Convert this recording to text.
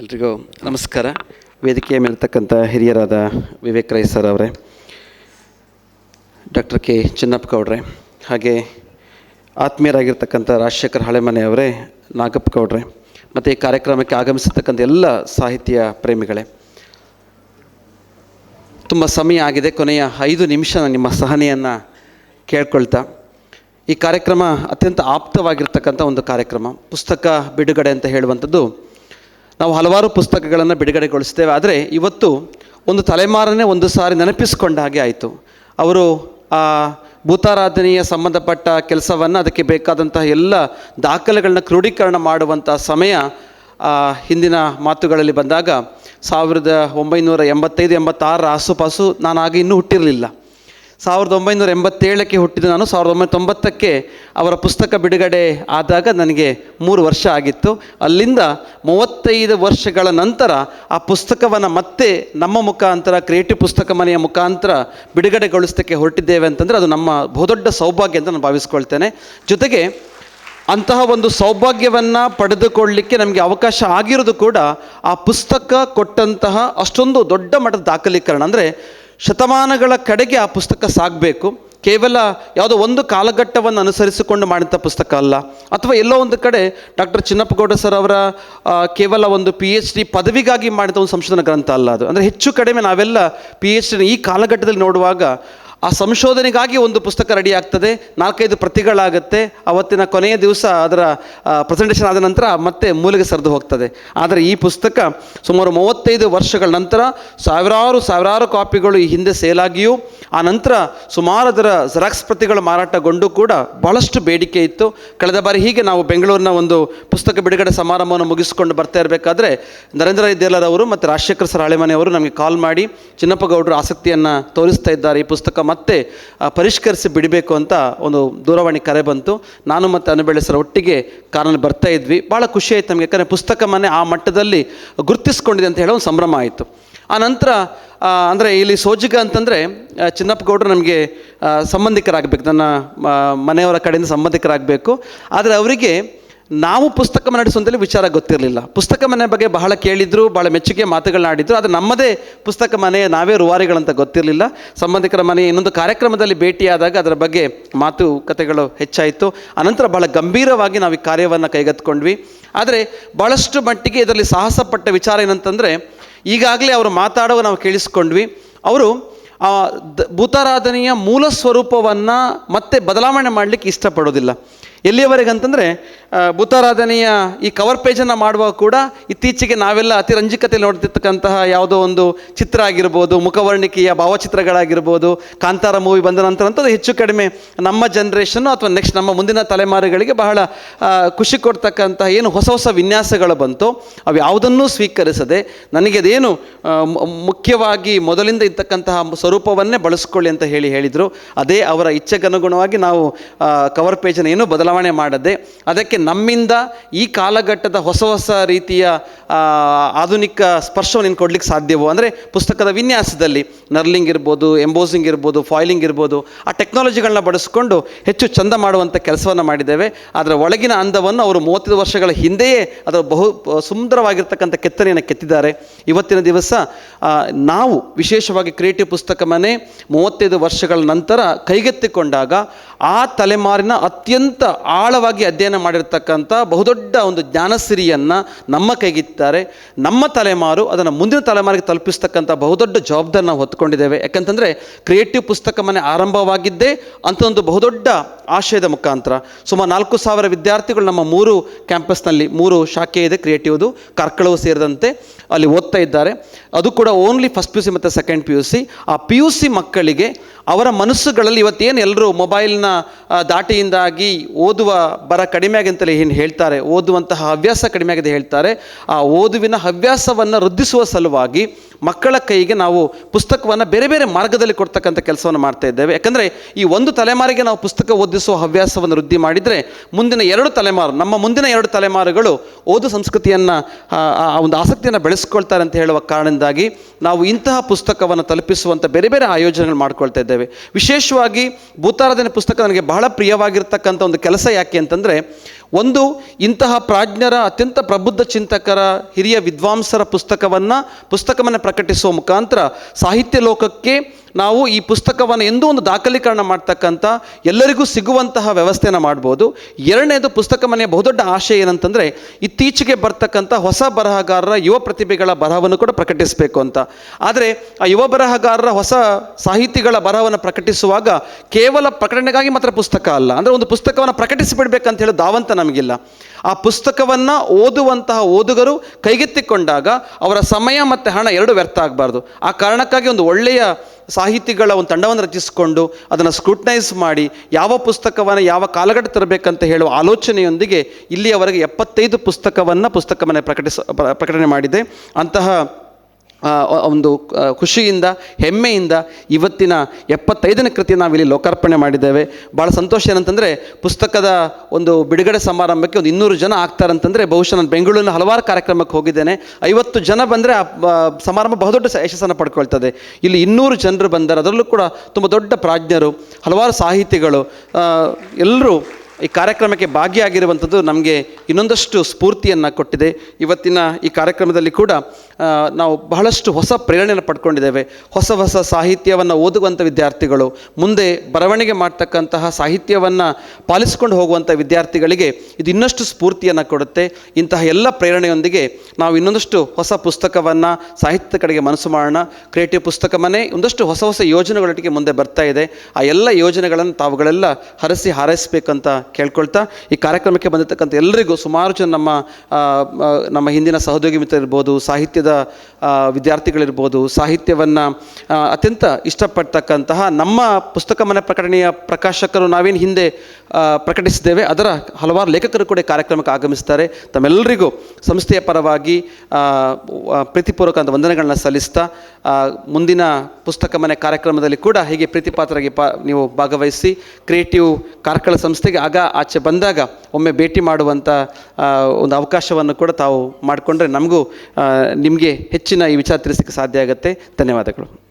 ಎಲ್ರಿಗೂ ನಮಸ್ಕಾರ. ವೇದಿಕೆಯ ಮೇಲಿರ್ತಕ್ಕಂಥ ಹಿರಿಯರಾದ ವಿವೇಕ್ ರೈ ಸರ್ ಅವರೇ, ಡಾಕ್ಟರ್ ಕೆ ಚಿನ್ನಪ್ಪ ಗೌಡ್ರೆ, ಹಾಗೆ ಆತ್ಮೀಯರಾಗಿರ್ತಕ್ಕಂಥ ರಾಜಶೇಖರ್ ಹಳೆಮನೆ ಅವರೇ, ನಾಗಪ್ಪ ಗೌಡ್ರೆ, ಮತ್ತು ಈ ಕಾರ್ಯಕ್ರಮಕ್ಕೆ ಆಗಮಿಸಿರ್ತಕ್ಕಂಥ ಎಲ್ಲ ಸಾಹಿತ್ಯ ಪ್ರೇಮಿಗಳೇ. ತುಂಬ ಸಮಯ ಆಗಿದೆ, ಕೊನೆಯ ಐದು ನಿಮಿಷ ನಿಮ್ಮ ಸಹನೆಯನ್ನು ಕೇಳ್ಕೊಳ್ತಾ. ಈ ಕಾರ್ಯಕ್ರಮ ಅತ್ಯಂತ ಆಪ್ತವಾಗಿರ್ತಕ್ಕಂಥ ಒಂದು ಕಾರ್ಯಕ್ರಮ. ಪುಸ್ತಕ ಬಿಡುಗಡೆ ಅಂತ ಹೇಳುವಂಥದ್ದು ನಾವು ಹಲವಾರು ಪುಸ್ತಕಗಳನ್ನು ಬಿಡುಗಡೆಗೊಳಿಸ್ತೇವೆ ಆದರೆ ಇವತ್ತು ಒಂದು ತಲೆಮಾರನ್ನೇ ಒಂದು ಸಾರಿ ನೆನಪಿಸಿಕೊಂಡ ಹಾಗೆ ಆಯಿತು. ಅವರು ಆ ಭೂತಾರಾಧನೆಯ ಸಂಬಂಧಪಟ್ಟ ಕೆಲಸವನ್ನು, ಅದಕ್ಕೆ ಬೇಕಾದಂತಹ ಎಲ್ಲ ದಾಖಲೆಗಳನ್ನ ಕ್ರೋಢೀಕರಣ ಮಾಡುವಂಥ ಸಮಯ ಹಿಂದಿನ ಮಾತುಗಳಲ್ಲಿ ಬಂದಾಗ ಸಾವಿರದ ಒಂಬೈನೂರ ಎಂಬತ್ತೈದು ಎಂಬತ್ತಾರರ ಆಸುಪಾಸು ನಾನು ಆಗ ಇನ್ನೂ ಹುಟ್ಟಿರಲಿಲ್ಲ. ಸಾವಿರದ ಒಂಬೈನೂರ ಎಂಬತ್ತೇಳಕ್ಕೆ ಹುಟ್ಟಿದ ನಾನು, ಸಾವಿರದ ಒಂಬೈನೂರ ತೊಂಬತ್ತಕ್ಕೆ ಅವರ ಪುಸ್ತಕ ಬಿಡುಗಡೆ ಆದಾಗ ನನಗೆ ಮೂರು ವರ್ಷ ಆಗಿತ್ತು. ಅಲ್ಲಿಂದ ಮೂವತ್ತೈದು ವರ್ಷಗಳ ನಂತರ ಆ ಪುಸ್ತಕವನ್ನು ಮತ್ತೆ ನಮ್ಮ ಮುಖಾಂತರ, ಕ್ರಿಯೇಟಿವ್ ಪುಸ್ತಕ ಮನೆಯ ಮುಖಾಂತರ ಬಿಡುಗಡೆಗೊಳಿಸೋಕ್ಕೆ ಹೊರಟಿದ್ದೇವೆ ಅಂತಂದರೆ ಅದು ನಮ್ಮ ಬಹುದೊಡ್ಡ ಸೌಭಾಗ್ಯ ಅಂತ ನಾನು ಭಾವಿಸ್ಕೊಳ್ತೇನೆ. ಜೊತೆಗೆ ಅಂತಹ ಒಂದು ಸೌಭಾಗ್ಯವನ್ನು ಪಡೆದುಕೊಳ್ಳಲಿಕ್ಕೆ ನಮಗೆ ಅವಕಾಶ ಆಗಿರೋದು ಕೂಡ ಆ ಪುಸ್ತಕ ಕೊಟ್ಟಂತಹ ಅಷ್ಟೊಂದು ದೊಡ್ಡ ಮಟ್ಟದ ದಾಖಲೀಕರಣ. ಅಂದರೆ ಶತಮಾನಗಳ ಕಡೆಗೆ ಆ ಪುಸ್ತಕ ಸಾಗಬೇಕು. ಕೇವಲ ಯಾವುದೋ ಒಂದು ಕಾಲಘಟ್ಟವನ್ನು ಅನುಸರಿಸಿಕೊಂಡು ಮಾಡಿದಂಥ ಪುಸ್ತಕ ಅಲ್ಲ. ಅಥವಾ ಎಲ್ಲೋ ಒಂದು ಕಡೆ ಡಾಕ್ಟರ್ ಚಿನ್ನಪ್ಪಗೌಡ ಸರ್ ಅವರ ಕೇವಲ ಒಂದು ಪಿ ಎಚ್ ಡಿ ಪದವಿಗಾಗಿ ಮಾಡಿದ ಒಂದು ಸಂಶೋಧನಾ ಗ್ರಂಥ ಅಲ್ಲ ಅದು. ಅಂದರೆ ಹೆಚ್ಚು ಕಡಿಮೆ ನಾವೆಲ್ಲ ಪಿ ಎಚ್ ಡಿನ ಈ ಕಾಲಘಟ್ಟದಲ್ಲಿ ನೋಡುವಾಗ ಆ ಸಂಶೋಧನೆಗಾಗಿ ಒಂದು ಪುಸ್ತಕ ರೆಡಿ ಆಗ್ತದೆ. ನಾಲ್ಕೈದು ಪ್ರತಿಗಳಾಗುತ್ತೆ. ಅವತ್ತಿನ ಕೊನೆಯ ದಿವಸ ಅದರ ಪ್ರೆಸೆಂಟೇಷನ್ ಆದ ನಂತರ ಮತ್ತೆ ಮೂಲೆಗೆ ಸರಿದು ಹೋಗ್ತದೆ. ಆದರೆ ಈ ಪುಸ್ತಕ ಸುಮಾರು ಮೂವತ್ತೈದು ವರ್ಷಗಳ ನಂತರ ಸಾವಿರಾರು ಸಾವಿರಾರು ಕಾಪಿಗಳು ಈ ಹಿಂದೆ ಸೇಲಾಗಿಯೂ ಆ ನಂತರ ಸುಮಾರು ಅದರ ಜೆರಾಕ್ಸ್ ಪ್ರತಿಗಳು ಮಾರಾಟಗೊಂಡು ಕೂಡ ಬಹಳಷ್ಟು ಬೇಡಿಕೆ ಇತ್ತು. ಕಳೆದ ಬಾರಿ ಹೀಗೆ ನಾವು ಬೆಂಗಳೂರಿನ ಒಂದು ಪುಸ್ತಕ ಬಿಡುಗಡೆ ಸಮಾರಂಭವನ್ನು ಮುಗಿಸಿಕೊಂಡು ಬರ್ತಾ ಇರಬೇಕಾದ್ರೆ ನರೇಂದ್ರ ದೇಲರ್ ಅವರು ಮತ್ತು ರಾಜಶೇಖರ್ ಸರ್ ಹಳೆಮನೆಯವರು ನಮಗೆ ಕಾಲ್ ಮಾಡಿ ಚಿನ್ನಪ್ಪ ಗೌಡರು ಆಸಕ್ತಿಯನ್ನು ತೋರಿಸ್ತಾ ಇದ್ದಾರೆ ಈ ಪುಸ್ತಕ ಮತ್ತೆ ಪರಿಷ್ಕರಿಸಿ ಬಿಡಬೇಕು ಅಂತ ಒಂದು ದೂರವಾಣಿ ಕರೆ ಬಂತು. ನಾನು ಮತ್ತು ಅನುಬೆಳೆ ಸರ್ ಒಟ್ಟಿಗೆ ಕಾರಲ್ಲಿ ಬರ್ತಾ ಇದ್ವಿ. ಭಾಳ ಖುಷಿ ಆಯ್ತು ನಮಗೆ. ಯಾಕಂದರೆ ಪುಸ್ತಕ ಮನೆ ಆ ಮಟ್ಟದಲ್ಲಿ ಗುರುತಿಸ್ಕೊಂಡಿದೆ ಅಂತ ಹೇಳೋ ಒಂದು ಸಂಭ್ರಮ ಆಯಿತು. ಆ ನಂತರ ಅಂದರೆ ಇಲ್ಲಿ ಸೋಜಿಗ ಅಂತಂದರೆ ಚಿನ್ನಪ್ಪ ಗೌಡರು ನಮಗೆ ಸಂಬಂಧಿಕರಾಗಬೇಕು ನನ್ನ ಮನೆಯವರ ಕಡೆಯಿಂದ ಸಂಬಂಧಿಕರಾಗಬೇಕು. ಆದರೆ ಅವರಿಗೆ ನಾವು ಪುಸ್ತಕ ಮನೆ ನಡೆಸುವಂತೇಳಿ ವಿಚಾರ ಗೊತ್ತಿರಲಿಲ್ಲ. ಪುಸ್ತಕ ಮನೆ ಬಗ್ಗೆ ಬಹಳ ಕೇಳಿದ್ರು, ಬಹಳ ಮೆಚ್ಚುಗೆ ಮಾತುಗಳನ್ನಾಡಿದ್ರು ಆದರೆ ನಮ್ಮದೇ ಪುಸ್ತಕ ಮನೆ ನಾವೇ ರುವಾರಿಗಳಂತ ಗೊತ್ತಿರಲಿಲ್ಲ. ಸಂಬಂಧಿಕರ ಮನೆ ಇನ್ನೊಂದು ಕಾರ್ಯಕ್ರಮದಲ್ಲಿ ಭೇಟಿಯಾದಾಗ ಅದರ ಬಗ್ಗೆ ಮಾತುಕತೆಗಳು ಹೆಚ್ಚಾಯಿತು. ಅನಂತರ ಬಹಳ ಗಂಭೀರವಾಗಿ ನಾವು ಈ ಕಾರ್ಯವನ್ನು ಕೈಗೆತ್ಕೊಂಡ್ವಿ ಆದರೆ ಭಾಳಷ್ಟು ಮಟ್ಟಿಗೆ ಇದರಲ್ಲಿ ಸಾಹಸಪಟ್ಟ ವಿಚಾರ ಏನಂತಂದರೆ ಈಗಾಗಲೇ ಅವರು ಮಾತಾಡುವ ನಾವು ಕೇಳಿಸ್ಕೊಂಡ್ವಿ. ಅವರು ಭೂತಾರಾಧನೆಯ ಮೂಲ ಸ್ವರೂಪವನ್ನು ಮತ್ತೆ ಬದಲಾವಣೆ ಮಾಡಲಿಕ್ಕೆ ಇಷ್ಟಪಡೋದಿಲ್ಲ. ಎಲ್ಲಿಯವರೆಗೆ ಅಂತಂದರೆ ಭೂತಾರಾಧನೆಯ ಈ ಕವರ್ ಪೇಜನ್ನು ಮಾಡುವಾಗ ಕೂಡ ಇತ್ತೀಚೆಗೆ ನಾವೆಲ್ಲ ಅತಿ ರಂಜಿಕತೆಯಲ್ಲಿ ನೋಡ್ತಿರ್ತಕ್ಕಂತಹ ಯಾವುದೋ ಒಂದು ಚಿತ್ರ ಆಗಿರ್ಬೋದು, ಮುಖವರ್ಣಿಕೆಯ ಭಾವಚಿತ್ರಗಳಾಗಿರ್ಬೋದು, ಕಾಂತಾರ ಮೂವಿ ಬಂದ ನಂತರ ಅಂತದ್ದು ಹೆಚ್ಚು ಕಡಿಮೆ ನಮ್ಮ ಜನ್ರೇಷನ್ನು ಅಥವಾ ನೆಕ್ಸ್ಟ್ ನಮ್ಮ ಮುಂದಿನ ತಲೆಮಾರುಗಳಿಗೆ ಬಹಳ ಖುಷಿ ಕೊಡ್ತಕ್ಕಂತಹ ಏನು ಹೊಸ ಹೊಸ ವಿನ್ಯಾಸಗಳು ಬಂತು, ಅವು ಯಾವುದನ್ನೂ ಸ್ವೀಕರಿಸದೆ ನನಗೆ ಅದೇನು ಮುಖ್ಯವಾಗಿ ಮೊದಲಿಂದ ಇರ್ತಕ್ಕಂತಹ ಸ್ವರೂಪವನ್ನೇ ಬಳಸ್ಕೊಳ್ಳಿ ಅಂತ ಹೇಳಿ ಹೇಳಿದರು. ಅದೇ ಅವರ ಇಚ್ಛೆಗನುಗುಣವಾಗಿ ನಾವು ಕವರ್ ಪೇಜನ್ನು ಏನು ಬದಲಾವಣೆ ಮಾಡದೆ ಅದಕ್ಕೆ ನಮ್ಮಿಂದ ಈ ಕಾಲಘಟ್ಟದ ಹೊಸ ಹೊಸ ರೀತಿಯ ಆಧುನಿಕ ಸ್ಪರ್ಶವನ್ನು ನೀನು ಕೊಡ್ಲಿಕ್ಕೆ ಸಾಧ್ಯವೋ? ಅಂದರೆ ಪುಸ್ತಕದ ವಿನ್ಯಾಸದಲ್ಲಿ ನರ್ಲಿಂಗ್ ಇರ್ಬೋದು, ಎಂಬೋಸಿಂಗ್ ಇರ್ಬೋದು, ಫಾಯ್ಲಿಂಗ್ ಇರ್ಬೋದು, ಆ ಟೆಕ್ನಾಲಜಿಗಳನ್ನ ಬಳಸಿಕೊಂಡು ಹೆಚ್ಚು ಚಂದ ಮಾಡುವಂಥ ಕೆಲಸವನ್ನು ಮಾಡಿದ್ದೇವೆ. ಅದರ ಒಳಗಿನ ಅಂದವನ್ನು ಅವರು ಮೂವತ್ತೈದು ವರ್ಷಗಳ ಹಿಂದೆಯೇ ಅದರ ಬಹು, ಸುಂದರವಾಗಿರ್ತಕ್ಕಂಥ ಕೆತ್ತನೆಯನ್ನು ಕೆತ್ತಿದ್ದಾರೆ. ಇವತ್ತಿನ ದಿವಸ ನಾವು ವಿಶೇಷವಾಗಿ ಕ್ರಿಯೇಟಿವ್ ಪುಸ್ತಕ ಮನೆ ಮೂವತ್ತೈದು ವರ್ಷಗಳ ನಂತರ ಕೈಗೆತ್ತಿಕೊಂಡಾಗ ಆ ತಲೆಮಾರಿನ ಅತ್ಯಂತ ಆಳವಾಗಿ ಅಧ್ಯಯನ ಮಾಡಿರ್ತಕ್ಕಂಥ ಬಹುದೊಡ್ಡ ಒಂದು ಜ್ಞಾನಸಿರಿಯನ್ನು ನಮ್ಮ ಕೈಗಿತ್ತಾರೆ. ನಮ್ಮ ತಲೆಮಾರು ಅದನ್ನು ಮುಂದಿನ ತಲೆಮಾರಿಗೆ ತಲುಪಿಸ್ತಕ್ಕಂಥ ಬಹುದೊಡ್ಡ ಜವಾಬ್ದಾರಿ ನಾವು ಹೊತ್ಕೊಂಡಿದ್ದೇವೆ. ಯಾಕಂತಂದರೆ ಕ್ರಿಯೇಟಿವ್ ಪುಸ್ತಕ ಮನೆ ಆರಂಭವಾಗಿದ್ದೇ ಅಂತ ಒಂದು ಬಹುದೊಡ್ಡ ಆಶಯದ ಮುಖಾಂತರ ಸುಮಾರು ನಾಲ್ಕು ಸಾವಿರ ವಿದ್ಯಾರ್ಥಿಗಳು ನಮ್ಮ ಮೂರು ಕ್ಯಾಂಪಸ್ನಲ್ಲಿ ಮೂರು ಶಾಖೆ ಇದೆ ಕ್ರಿಯೇಟಿವ್ದು ಕಾರ್ಕಳವು ಸೇರಿದಂತೆ ಅಲ್ಲಿ ಓದ್ತಾ ಇದ್ದಾರೆ. ಅದು ಕೂಡ only first P U C ಮತ್ತು ಸೆಕೆಂಡ್ ಪಿ ಯು ಸಿ ಆ ಪಿ ಯು ಸಿ ಮಕ್ಕಳಿಗೆ ಅವರ ಮನಸ್ಸುಗಳಲ್ಲಿ ಇವತ್ತೇನು ಎಲ್ಲರೂ ಮೊಬೈಲ್ನ ದಾಟಿಯಿಂದಾಗಿ ಓದುವ ಬರ ಕಡಿಮೆ ಆಗಿಂತಲೇ ಏನು ಹೇಳ್ತಾರೆ, ಓದುವಂತಹ ಹವ್ಯಾಸ ಕಡಿಮೆ ಆಗಿದೆ ಹೇಳ್ತಾರೆ. ಆ ಓದುವಿನ ಹವ್ಯಾಸವನ್ನು ವೃದ್ಧಿಸುವ ಸಲುವಾಗಿ ಮಕ್ಕಳ ಕೈಗೆ ನಾವು ಪುಸ್ತಕವನ್ನು ಬೇರೆ ಬೇರೆ ಮಾರ್ಗದಲ್ಲಿ ಕೊಡ್ತಕ್ಕಂಥ ಕೆಲಸವನ್ನು ಮಾಡ್ತಾ ಇದ್ದೇವೆ. ಯಾಕಂದರೆ ಈ ಒಂದು ತಲೆಮಾರಿಗೆ ನಾವು ಪುಸ್ತಕ ಓದಿಸುವ ಹವ್ಯಾಸವನ್ನು ವೃದ್ಧಿ ಮಾಡಿದರೆ ಮುಂದಿನ ಎರಡು ತಲೆಮಾರು, ನಮ್ಮ ಮುಂದಿನ ಎರಡು ತಲೆಮಾರುಗಳು ಓದು ಸಂಸ್ಕೃತಿಯನ್ನು, ಆ ಒಂದು ಆಸಕ್ತಿಯನ್ನು ಬೆಳೆಸ್ಕೊಳ್ತಾರೆ ಅಂತ ಹೇಳುವ ಕಾರಣದಿಂದಾಗಿ ನಾವು ಇಂತಹ ಪುಸ್ತಕವನ್ನು ತಲುಪಿಸುವಂಥ ಬೇರೆ ಬೇರೆ ಆಯೋಜನೆಗಳು ಮಾಡ್ಕೊಳ್ತಾ ಇದ್ದೇವೆ. ವಿಶೇಷವಾಗಿ ಭೂತಾರಾಧನೆ ಪುಸ್ತಕ ನನಗೆ ಬಹಳ ಪ್ರಿಯವಾಗಿರ್ತಕ್ಕಂಥ ಒಂದು ಕೆಲಸ ಯಾಕೆ ಅಂತಂದರೆ ಒಂದು, ಇಂತಹ ಪ್ರಾಜ್ಞರ ಅತ್ಯಂತ ಪ್ರಬುದ್ಧ ಚಿಂತಕರ ಹಿರಿಯ ವಿದ್ವಾಂಸರ ಪುಸ್ತಕವನ್ನು ಪುಸ್ತಕವನ್ನು ಪ್ರಕಟಿಸುವ ಮುಖಾಂತರ ಸಾಹಿತ್ಯ ಲೋಕಕ್ಕೆ ನಾವು ಈ ಪುಸ್ತಕವನ್ನು ಎಂದೂ ಒಂದು ದಾಖಲೀಕರಣ ಮಾಡ್ತಕ್ಕಂಥ ಎಲ್ಲರಿಗೂ ಸಿಗುವಂತಹ ವ್ಯವಸ್ಥೆಯನ್ನು ಮಾಡ್ಬೋದು. ಎರಡನೇದು ಪುಸ್ತಕ ಮನೆಯ ಬಹುದೊಡ್ಡ ಆಶಯ ಏನಂತಂದರೆ, ಇತ್ತೀಚೆಗೆ ಬರ್ತಕ್ಕಂಥ ಹೊಸ ಬರಹಗಾರರ ಯುವ ಪ್ರತಿಭೆಗಳ ಬರಹವನ್ನು ಕೂಡ ಪ್ರಕಟಿಸಬೇಕು ಅಂತ. ಆದರೆ, ಆ ಯುವ ಬರಹಗಾರರ ಹೊಸ ಸಾಹಿತಿಗಳ ಬರಹವನ್ನು ಪ್ರಕಟಿಸುವಾಗ ಕೇವಲ ಪ್ರಕಟಣೆಗಾಗಿ ಮಾತ್ರ ಪುಸ್ತಕ ಅಲ್ಲ. ಅಂದರೆ ಒಂದು ಪುಸ್ತಕವನ್ನು ಪ್ರಕಟಿಸಿಬಿಡ್ಬೇಕಂತ ಹೇಳಿ ದಾವಂತ ನಮಗಿಲ್ಲ. ಆ ಪುಸ್ತಕವನ್ನು ಓದುವಂತಹ ಓದುಗರು ಕೈಗೆತ್ತಿಕೊಂಡಾಗ ಅವರ ಸಮಯ ಮತ್ತು ಹಣ ಎರಡು ವ್ಯರ್ಥ ಆಗಬಾರ್ದು. ಆ ಕಾರಣಕ್ಕಾಗಿ ಒಂದು ಒಳ್ಳೆಯ ಸಾಹಿತಿಗಳ ಒಂದು ತಂಡವನ್ನು ರಚಿಸಿಕೊಂಡು ಅದನ್ನು ಸ್ಕ್ರೂಟ್ನೈಸ್ ಮಾಡಿ ಯಾವ ಪುಸ್ತಕವನ್ನು ಯಾವ ಕಾಲಘಟ್ಟ ತರಬೇಕಂತ ಹೇಳುವ ಆಲೋಚನೆಯೊಂದಿಗೆ ಇಲ್ಲಿಯವರೆಗೆ ಎಪ್ಪತ್ತೈದು ಪುಸ್ತಕವನ್ನು ಪುಸ್ತಕ ಮನೆ ಪ್ರಕಟಿಸ ಪ್ರಕಟಣೆ ಮಾಡಿದೆ. ಅಂತಹ ಒಂದು ಖುಷಿಯಿಂದ, ಹೆಮ್ಮೆಯಿಂದ ಇವತ್ತಿನ ಎಪ್ಪತ್ತೈದನೇ ಕೃತಿ ನಾವಿಲ್ಲಿ ಲೋಕಾರ್ಪಣೆ ಮಾಡಿದ್ದೇವೆ. ಭಾಳ ಸಂತೋಷ ಏನಂತಂದರೆ, ಪುಸ್ತಕದ ಒಂದು ಬಿಡುಗಡೆ ಸಮಾರಂಭಕ್ಕೆ ಒಂದು ಇನ್ನೂರು ಜನ ಆಗ್ತಾರಂತಂದರೆ, ಬಹುಶಃ ನಾನು ಬೆಂಗಳೂರಿನ ಹಲವಾರು ಕಾರ್ಯಕ್ರಮಕ್ಕೆ ಹೋಗಿದ್ದೇನೆ. ಐವತ್ತು ಜನ ಬಂದರೆ, ಆ ಸಮಾರಂಭ ಬಹುದೊಡ್ಡ ಯಶಸ್ಸನ್ನು ಪಡ್ಕೊಳ್ತದೆ. ಇಲ್ಲಿ ಇನ್ನೂರು ಜನರು ಬಂದರೆ. ಅದರಲ್ಲೂ ಕೂಡ ತುಂಬ ದೊಡ್ಡ ಪ್ರಾಜ್ಞರು, ಹಲವಾರು ಸಾಹಿತಿಗಳು ಎಲ್ಲರೂ ಈ ಕಾರ್ಯಕ್ರಮಕ್ಕೆ ಭಾಗಿಯಾಗಿರುವಂಥದ್ದು ನಮಗೆ ಇನ್ನೊಂದಷ್ಟು ಸ್ಫೂರ್ತಿಯನ್ನು ಕೊಟ್ಟಿದೆ. ಇವತ್ತಿನ ಈ ಕಾರ್ಯಕ್ರಮದಲ್ಲಿ ಕೂಡ ನಾವು ಬಹಳಷ್ಟು ಹೊಸ ಪ್ರೇರಣೆಯನ್ನು ಪಡ್ಕೊಂಡಿದ್ದೇವೆ. ಹೊಸ ಹೊಸ ಸಾಹಿತ್ಯವನ್ನು ಓದುವಂಥ ವಿದ್ಯಾರ್ಥಿಗಳು, ಮುಂದೆ ಬರವಣಿಗೆ ಮಾಡ್ತಕ್ಕಂತಹ ಸಾಹಿತ್ಯವನ್ನು ಪಾಲಿಸಿಕೊಂಡು ಹೋಗುವಂಥ ವಿದ್ಯಾರ್ಥಿಗಳಿಗೆ ಇದು ಇನ್ನಷ್ಟು ಸ್ಫೂರ್ತಿಯನ್ನು ಕೊಡುತ್ತೆ. ಇಂತಹ ಎಲ್ಲ ಪ್ರೇರಣೆಯೊಂದಿಗೆ ನಾವು ಇನ್ನೊಂದಷ್ಟು ಹೊಸ ಪುಸ್ತಕವನ್ನು, ಸಾಹಿತ್ಯದ ಕಡೆಗೆ ಮನಸ್ಸು ಮಾಡೋಣ. ಕ್ರಿಯೇಟಿವ್ ಪುಸ್ತಕ ಮನೆ, ಒಂದಷ್ಟು ಹೊಸ ಹೊಸ ಯೋಜನೆಗಳೊಟ್ಟಿಗೆ ಮುಂದೆ ಬರ್ತಾ ಇದೆ. ಆ ಎಲ್ಲ ಯೋಜನೆಗಳನ್ನು ತಾವುಗಳೆಲ್ಲ ಹರಸಿ ಹಾರೈಸಬೇಕಂತ ಕೇಳ್ಕೊಳ್ತಾ ಈ ಕಾರ್ಯಕ್ರಮಕ್ಕೆ ಬಂದಿರತಕ್ಕಂಥ ಎಲ್ಲರಿಗೂ ಸುಮಾರು ಜನ ನಮ್ಮ ನಮ್ಮ ಹಿಂದಿನ ಸಹೋದ್ಯೋಗಿ ಮಿತ್ರರಿರ್ಬೋದು, ಸಾಹಿತ್ಯದ ವಿದ್ಯಾರ್ಥಿಗಳಿರ್ಬೋದು, ಸಾಹಿತ್ಯವನ್ನು ಅತ್ಯಂತ ಇಷ್ಟಪಡ್ತಕ್ಕಂತಹ ನಮ್ಮ ಪುಸ್ತಕ ಮನೆ ಪ್ರಕಟಣೆಯ ಪ್ರಕಾಶಕರು ನಾವೇನು ಹಿಂದೆ ಪ್ರಕಟಿಸಿದ್ದೇವೆ, ಅದರ ಹಲವಾರು ಲೇಖಕರು ಕೂಡ ಕಾರ್ಯಕ್ರಮಕ್ಕೆ ಆಗಮಿಸ್ತಾರೆ. ತಮ್ಮೆಲ್ಲರಿಗೂ ಸಂಸ್ಥೆಯ ಪರವಾಗಿ ಪ್ರೀತಿಪೂರ್ವಕ ಅಂತ ವಂದನೆಗಳನ್ನ ಸಲ್ಲಿಸ್ತಾ ಮುಂದಿನ ಪುಸ್ತಕ ಮನೆ ಕಾರ್ಯಕ್ರಮದಲ್ಲಿ ಕೂಡ ಹೀಗೆ ಪ್ರೀತಿಪಾತ್ರರಾಗಿ ಪಾ, ನೀವು ಭಾಗವಹಿಸಿ, ಕ್ರಿಯೇಟಿವ್ ಕಾರ್ಕಳ ಸಂಸ್ಥೆಗೆ ಆಗ ಆಚೆ ಬಂದಾಗ ಒಮ್ಮೆ ಭೇಟಿ ಮಾಡುವಂಥ ಒಂದು ಅವಕಾಶವನ್ನು ಕೂಡ ತಾವು ಮಾಡಿಕೊಂಡ್ರೆ ನಮಗೂ ನಿಮಗೆ ಹೆಚ್ಚಿನ ಈ ವಿಚಾರ ತಿಳಿಸಲಿಕ್ಕೆ ಸಾಧ್ಯ ಆಗುತ್ತೆ. ಧನ್ಯವಾದಗಳು.